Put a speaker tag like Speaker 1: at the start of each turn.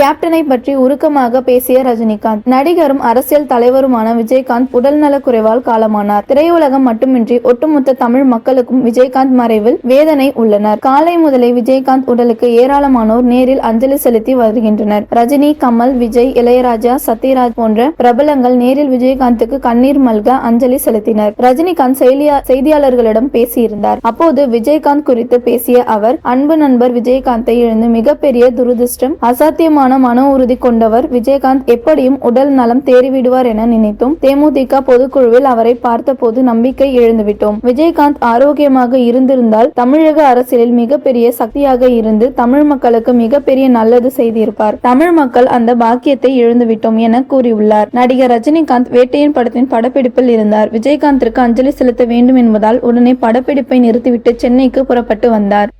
Speaker 1: கேப்டனை பற்றி உருக்கமாக பேசிய ரஜினிகாந்த் நடிகரும் அரசியல் தலைவருமான விஜயகாந்த் உடல்நலக் குறைவால் காலமானார். திரையுலகம் மட்டுமின்றி ஒட்டுமொத்த தமிழ் மக்களுக்கும் விஜயகாந்த் மறைவில் வேதனை உள்ளனர். காலை முதலே விஜயகாந்த் உடலுக்கு ஏராளமானோர் நேரில் அஞ்சலி செலுத்தி வருகின்றனர். ரஜினி கமல் விஜய் இளையராஜா சத்யராஜ் போன்ற பிரபலங்கள் நேரில் விஜயகாந்துக்கு கண்ணீர் மல்க அஞ்சலி செலுத்தினர். ரஜினிகாந்த் செயலியா- செய்தியாளர்களிடம் பேசியிருந்தார். அப்போது விஜயகாந்த் குறித்து பேசிய அவர் அன்பு நண்பர் விஜயகாந்தை இழந்து மிகப்பெரிய துரதிர்ஷ்டம் அசாத்தியமான மன உறுதி கொண்டவர் விஜயகாந்த் எப்படியும் உடல் நலம் தேறிவிடுவார் என நினைத்தோம் தேமுதிக பொதுக்குழுவில் அவரை பார்த்தபோது நம்பிக்கை இழந்துவிட்டோம் விஜயகாந்த் ஆரோக்கியமாக இருந்திருந்தால் தமிழக அரசியலில் மிகப்பெரிய சக்தியாக இருந்து தமிழ் மக்களுக்கு மிகப்பெரிய நல்லது செய்திருப்பார். தமிழ் மக்கள் அந்த பாக்கியத்தை இழந்துவிட்டோம் என கூறியுள்ளார். நடிகர் ரஜினிகாந்த் வேட்டையின் படத்தின் படப்பிடிப்பில் இருந்தார். விஜயகாந்திற்கு அஞ்சலி செலுத்த வேண்டும் என்பதால் உடனே படப்பிடிப்பை நிறுத்திவிட்டு சென்னைக்கு புறப்பட்டு வந்தார்.